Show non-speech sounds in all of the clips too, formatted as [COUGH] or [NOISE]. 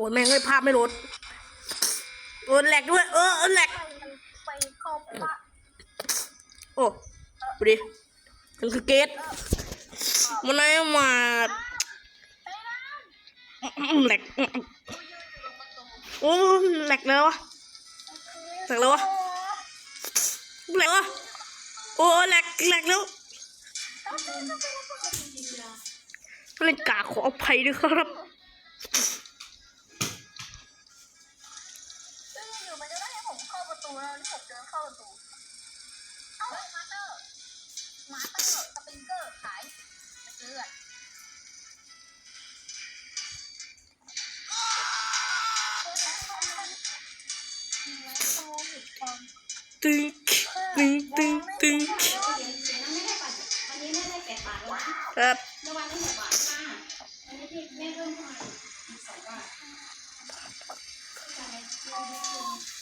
อ้ยแม่งเลยภาพไม่ลดโอ้แหลกด้วย เออแหลกไปเข้าปะโอ้ดูดิมันคือเกตมันอะไรมาแหลกโอ้แหลกแล้ววะแหลกแล้ววะแหลกวะโอ้แหลกแหลกแล้วเล่นกาขออภัยด้วยครับ ตึงตึงตึงบาทค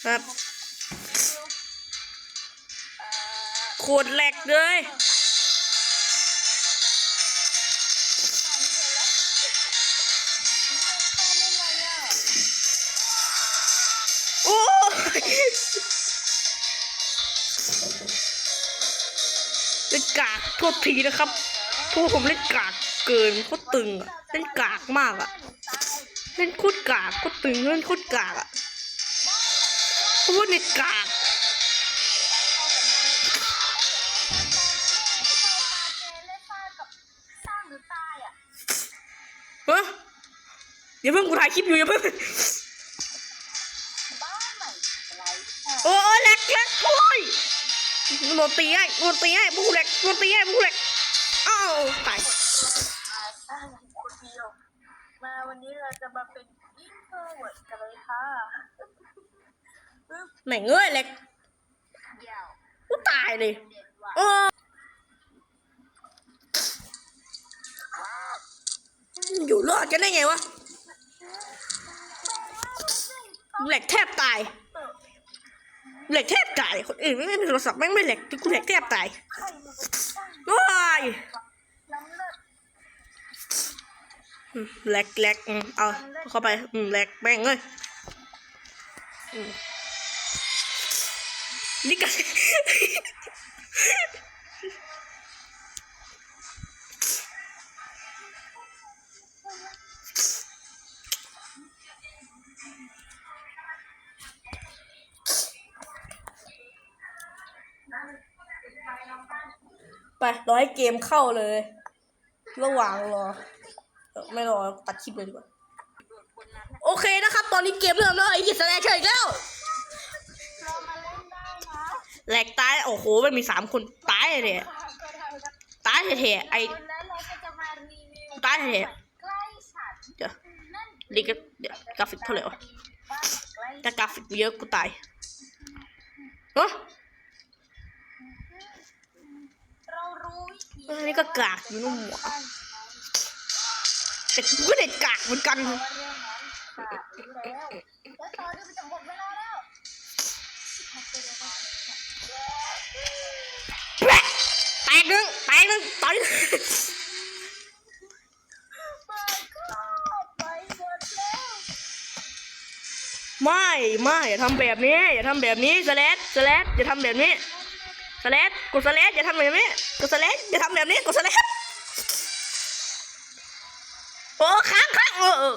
รับโคตรแหลกเลย โทษทีนะครับเพราะว่าผมเล่นกากเกินโคตรตึงอะเล่นกากมากอะเล่นโคตรกากโคตรตึงเล่นโคตรกากอะเพราะว่าในกากเฮ้ยอย่าเพิ่งกูถ่ายคลิปอยู่อย่าเพิ่งโอ้แหลกแหลกโอ้ย โดนตีให้โดนตีให้พวกแหลกโดนตีให้พวกแหลกอ้าวตายคนเดียวมาวันนี้เราจะมาเป็นอินเทอร์เวิร์ดกันเลยค่ะแม่งเอ้ยแหลกเดี่ยวกูตายเลยเด็ดว่ะโอ้อยู่รอดกันได้ไงวะแหลกแทบตาย แหลกแทบตาย คนอื่นไม่เล่นโทรศัพท์แม่งไม่แหลกกูแหลกแทบตายใครมันจะตั้งว้ายน้ำเลือดอืมแหลกแหลกอืมเอาเข้าไปอืมแหลกแม่งเอ้ยอืมนี่กัน ไปรอให้เกมเข้าเลย ระหว่างรอ ไม่รอตัดคลิปเลยดีกว่า โอเคนะครับ ตอนนี้เกมเริ่มแล้วไอ้กิจแสดงเฉยอีกแล้วเราแหลกตาย โอ้โห มันมีสามคนตายเลย ตายเถอะไอ้ตายเถอะเดี๋ยวนั่นดีก็เดี๋ยวกราฟิกเท่าไหร่วะบ้านใกล้ถ้ากราฟิกเยอะกูตายเฮ้ย เรารู้วิธี อันนี้ก็กากอยู่นุ่มหัวแต่กูก็เด็ดกากเหมือนกันแล้วแล้วตอนนี้มันจะหมดเวลาแล้วแตกหนึ่งแตกหนึ่งตายหนึ่งไปก็ไปหมดแล้วไม่ ไม่ อย่าทำแบบนี้ อย่าทำแบบนี้สแลดสแลดอย่าทำแบบนี้ สแลดกดสแลดอย่าทำแบบนี้กดสแลดอย่าทำแบบนี้กดสแลดโอ้ค้างค้างเออ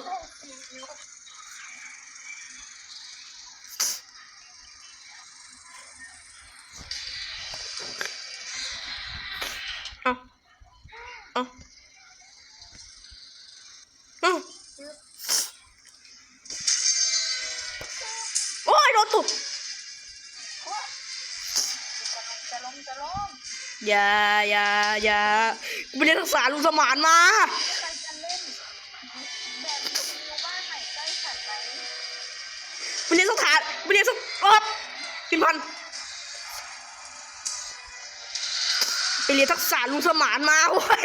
ยาอยาอยากูไปเรียนทักษะลุงสมานมา ไปเรียนสถานไปเรียนสักรอบพินพันไปเรียนทักษะลุงสมานมาโว้ย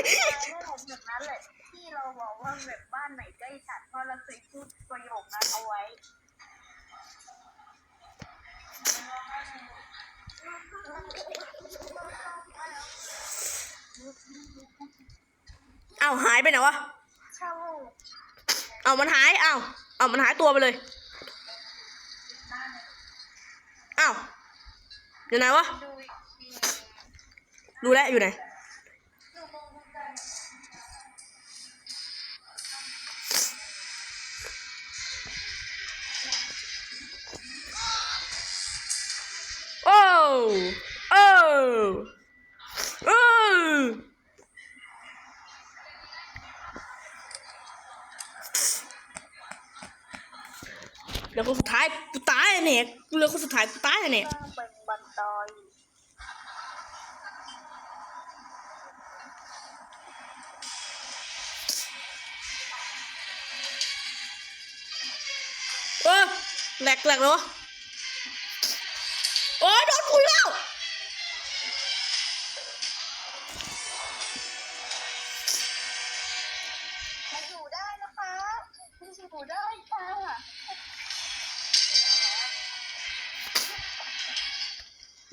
แบบนั้นแหละที่เราบอกว่าแบบบ้านไหนใกล้ฉันเพราะเราเคยพูดประโยคนั้นเอาไว้ เอ้าหายไปไหนวะเช่าเอ้ามันหายเอ้าเอามันหายตัวไปเลยอ้าวอยู่ไหนวะดูอีกทีรู้แล้วอยู่ไหน กูตายเนี่ยเหลือคนสุดท้ายกูตายเนี่ยสร้างเป็นบันไดเออแหลกแหลกเลยวะ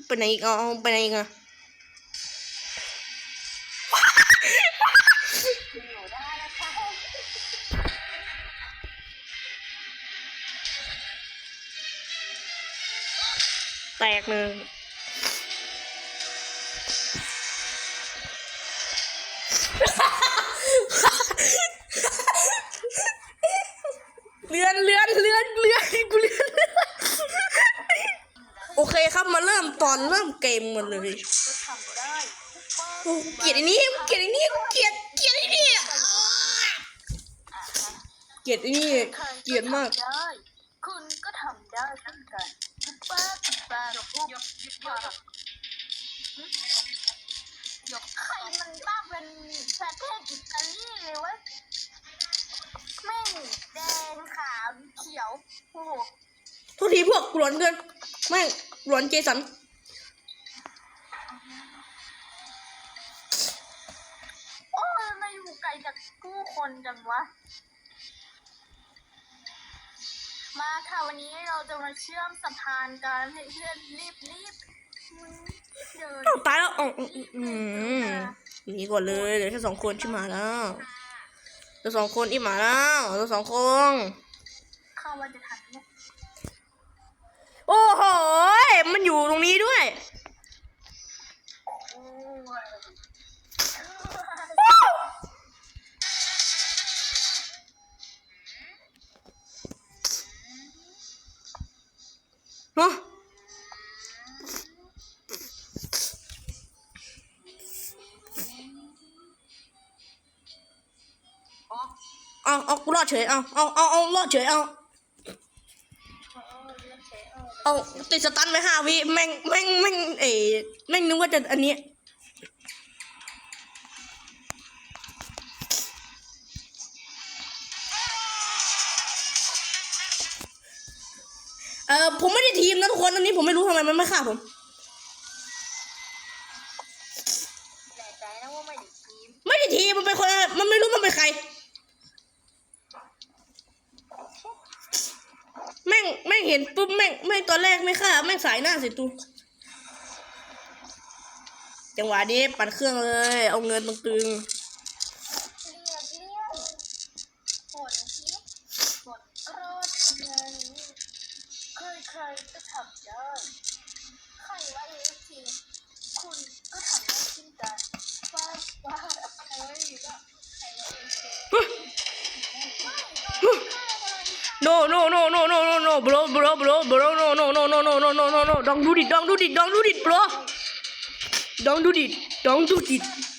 ไปไหนอีกเอาไปไหนอีกอะอยู่ได้นะคะแตกหนึ่ง อนเริ่มเกมกันเลยก็ทำได้ทุกบ้านโอ้เกลียดไอ้นี้เกลียดไอ้นี้เกลียดเกลียดไอ้นี่อะเกลียดไอ้นี่เกลียดมากได้คุณก็ทำได้เช่นกันทุกบ้านทุกบ้านยกยกยกยกยกใครมันบ้าเป็นประเทศอิตาลีเลยวะแม่งแดงขาวเขียวโอ้โหทุกทีพวกกูหลอนเกินแม่งหลอนเจสัน จากผู้คนจังวะ มาค่ะวันนี้เราจะมาเชื่อมสะพานกันให้เพื่อนรีบรีบเดินอ้าวตายแล้วอ๋ออืมหนีก่อนเลยเหลือแค่สองคนที่มาแล้วเหลือสองคนที่มาแล้วเหลือสองคน เข้าว่าจะทันเนี่ยโอ้โหยมันอยู่ตรงนี้ด้วย ยเอาเอาเอาเอารอดเฉยเอาเอาติดสตันไปห้าวิแม่งแม่งแม่งเอ๋แม่งนึกว่าจะอันนี้เออผมไม่ได้ทีมนะทุกคนอันนี้ผมไม่รู้ทำไมมันไม่ฆ่าผมแน่ใจนะว่าไม่ได้ทีมไม่ได้ทีมมันเป็นคนมันไม่รู้มันเป็นใคร แม่ งแม่งเห็นปุ๊บแม่งแม่งตอนแรกไม่ฆ่าแม่งสายหน้าสิตูจังหวะนี้ปั่นเครื่องเลย เอาเงินตึงเ don't do it don't do it don't do it bro. Don't do it don't do it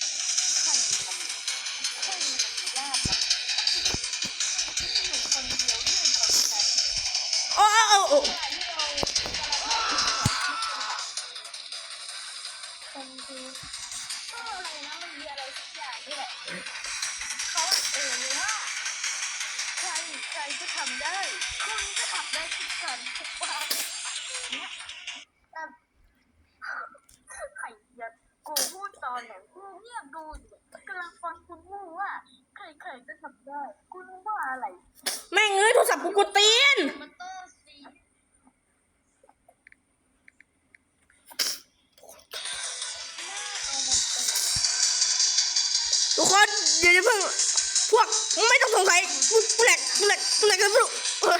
ทุกคนเดี๋ยวจะเพิ่งพวกไม่ต้องสงสัยกูกูแหลกกูแหลกกูแหลกกันไม่รู้เออ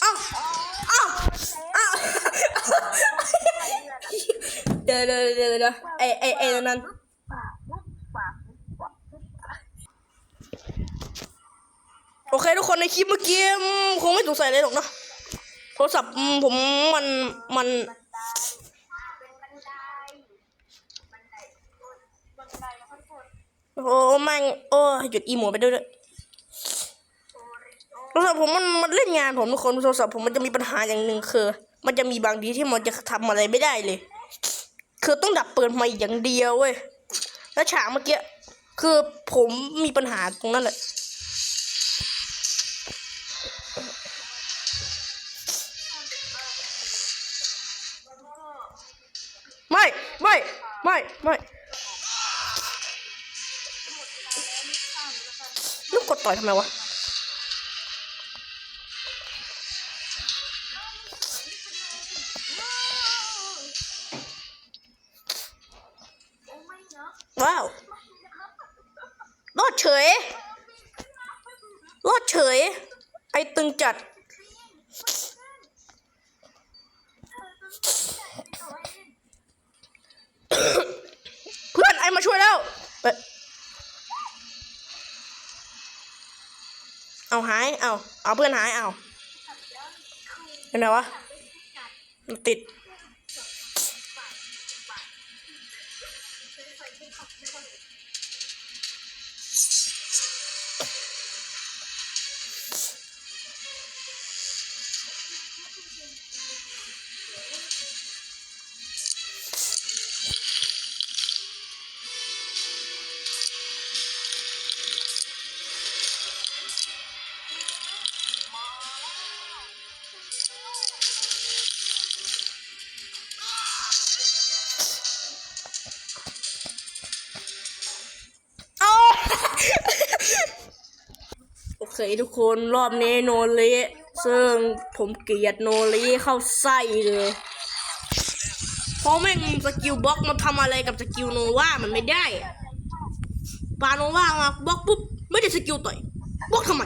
เอ้าเอ้าเอ้าเดี๋ยวเดี๋ยวเดี๋ยวเดี๋ยวไอไอไอนั้นโอเคทุกคนในคลิปเมื่อกี้อืมคงไม่สงสัยอะไรหรอกเนอะ โทรศัพท์ผมมันมันโอ้แม่งโอ้หยุดอีโมไปด้วยด้วยโทรศัพท์ผมมันมันเล่นงานผมทุกคนโทรศัพท์ผมมันจะมีปัญหาอย่างหนึ่งคือ มันจะมีบางทีที่มันจะทำอะไรไม่ได้เลย คือต้องดับเปิดมาอย่างเดียวเว้ยแล้วฉากเมื่อกี้คือผมมีปัญหาตรงนั้นแหละ ไม่ไม่ลูกกดต่อยทำไมวะโอ้ไม่เนาะว้าวรอดเฉยรอดเฉย ไอตึงจัด เอาหาย เอาเอาเพื่อนหาย เอาเป็นไงวะ ติด เคทุกคนรอบนี้โนเละซึ่งผมเกลียดโนเละเข้าไส้เลยเพราะแม่งสกิลบล็อกมาทำอะไรกับสกิลโนวามันไม่ได้ปาโนวามาบล็อกปุ๊บไม่ได้สกิลต่อยบล็อกทำไม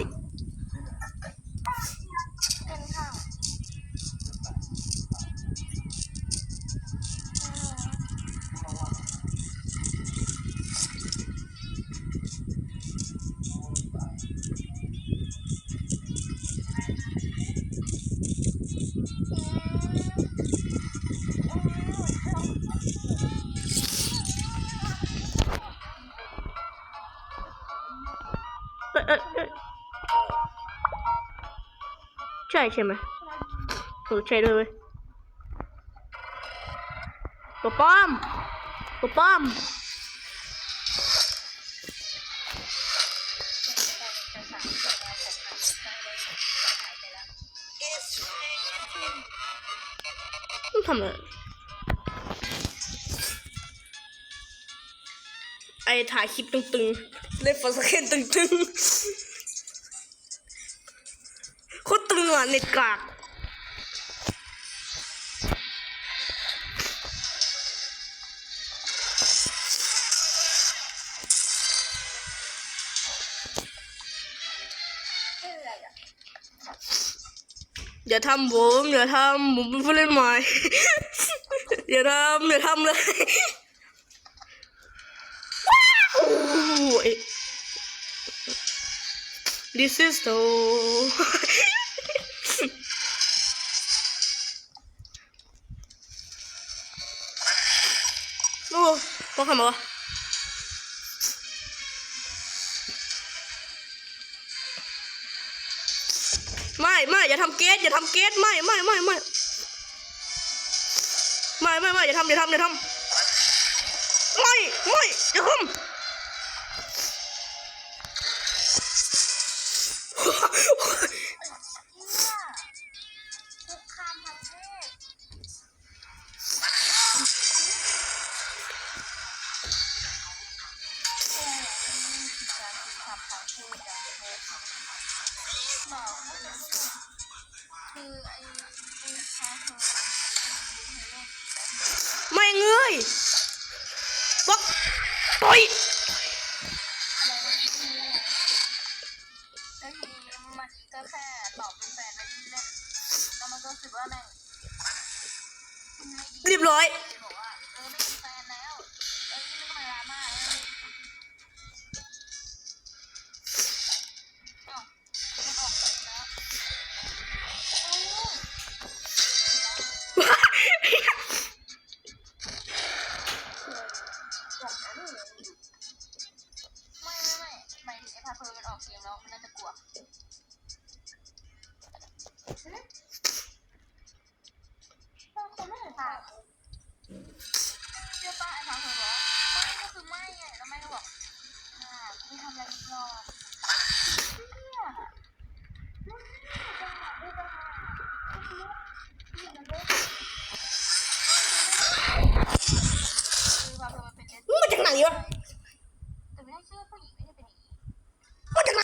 ช่ใช่ไหมเออใช่ด้วยเว้ยตัวป้อมตัวป้อมต้องทำอะไรไอ้ถ่ายคลิปตึงๆ เล่นฟอสเคนตึงๆ net card. Giờ thăm vốn, giờ thăm, muốn vốn lên mày. [LAUGHS] giờ thăm, giờ thăm lên. This is so... ทำอะไรวะไม่ไม่อย่าทำเกสอย่าทำเกสไม่ไม่ไม่ไม่ไม่ไม่ไม่อย่าทำอย่าทำอย่าทำไม่ไม่อย่าทำ จากไหนวะแต่ไม่ได้ชื่อผู้หญิงไม่ได้เป็นอย่างนี้มาจากไหน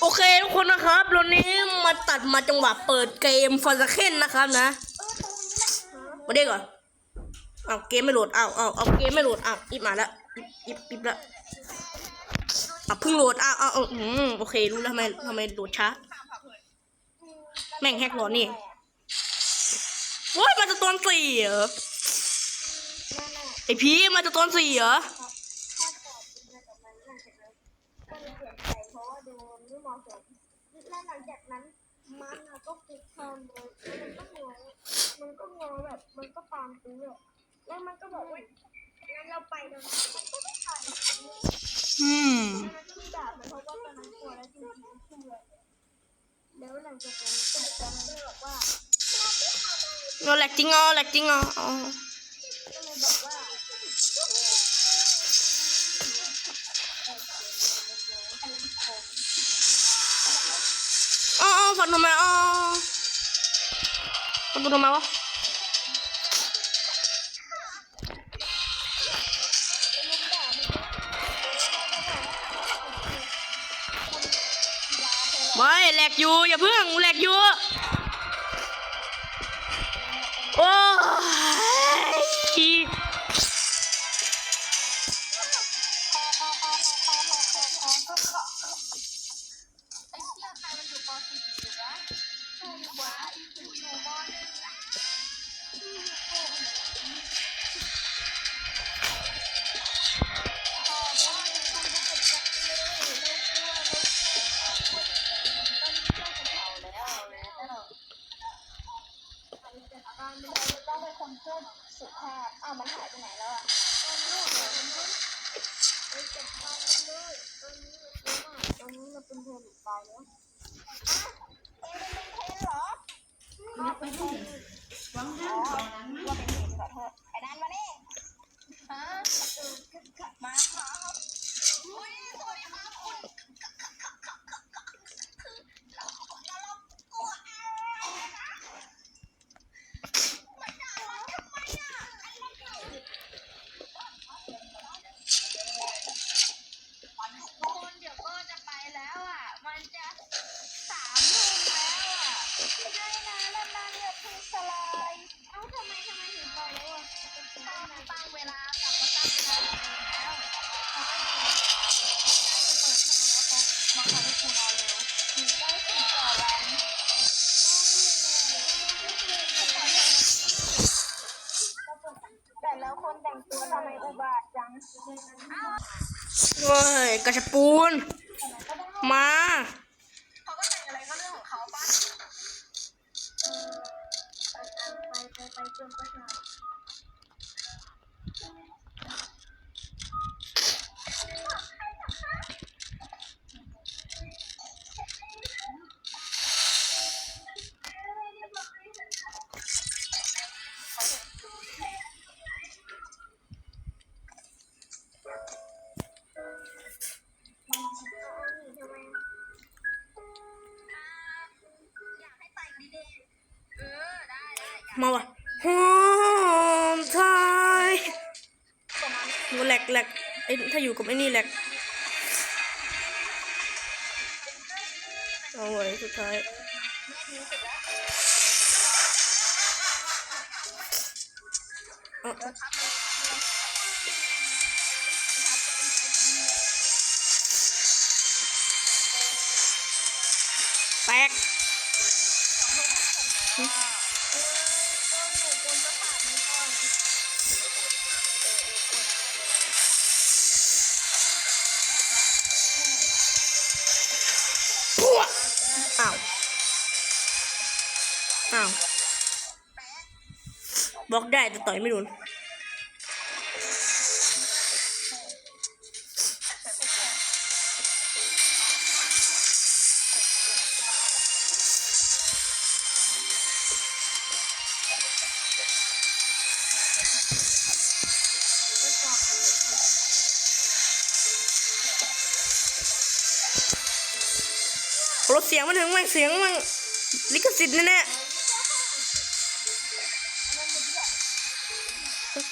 โอเคทุกคนนะครับตอนนี้มาตัดมาจังหวะเปิดเกมฟอร์ซเคนนะครับนะมาเด้ก่อนเอาเกมไม่โหลดเอาเอาเอาเกมไม่โหลดเอาอิบมาแล้วอิบอิบละอะเพิ่งโหลดเอาเอาเอาอืมโอเครู้แล้วทำไมทำไมโหลดช้า แม่งแฮกโหลดนี่โว้ยมาจะตอนสี่เหรอ ไอพีมาจะตอนสี่เหรอก็เลยเปลี่ยนใจเพราะว่าดูไม่เหลังจากนั้นมันก็คลิกทำเลยมันก็งงมันก็งงแบบมันก็ตามตื้อแล้วมันก็บอกว่างั้นเราไปเลยมันก็ไม่ไปอืมมันที่ด่ามันเพราะว่าตอนนั้นกลัวแล้วจริงๆเชื่อแล้วหลังจากนั้นก็บอกมันก็บอกว่าเราแหลกจริงอ๋อแหลกจริงอ๋อ ฟันทำไมอ๋อฝันทำไมวะไม่แหลกอยู่อย่าเพิ่งแหลกอยู่โอ้ย น มาเขาก็แต่งอะไรก็เรื่องของเขาปะเออไปไปไปจนกระทั่ง เอาไว้สุดท้ายแตก ล็อกได้แต่ต่อยไม่โดนลดเสียงมันถึงมั่งเสียงมั่งลิขสิทธิ์แน่ๆ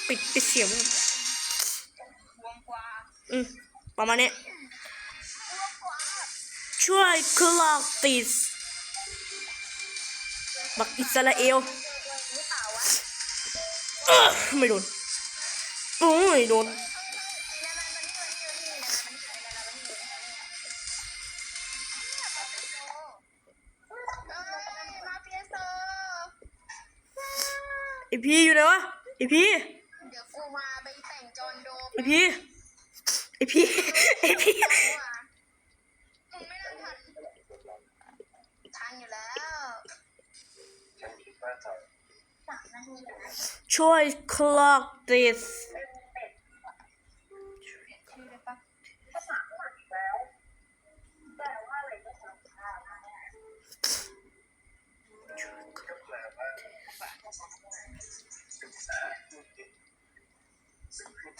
ปิดปิดเสียงอืมประมาณนี้ช่วยคลอกติดบักอิสราเอลไม่โดนปุ้ยโดนไอพีอยู่ไหนวะไอพี ไอพี่ไอพี่ไอพี่ช่วย clock this ช่วย clock this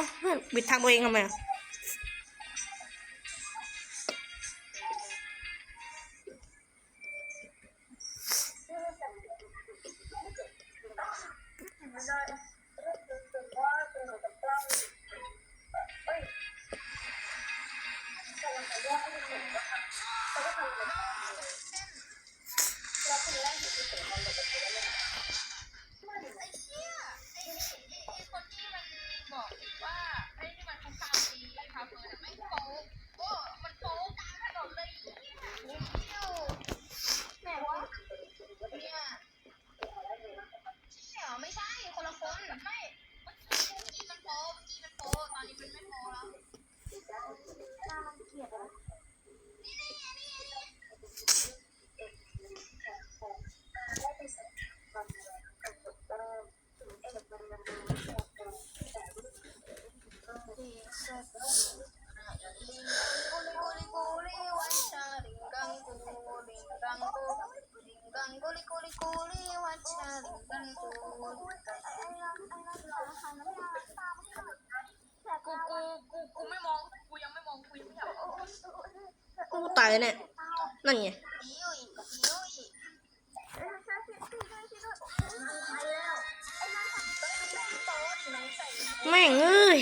อ้าบิดทางตัวเองทำไมอ่ะายแล้วเนี่ยนั่นไงแม่งเอ้ย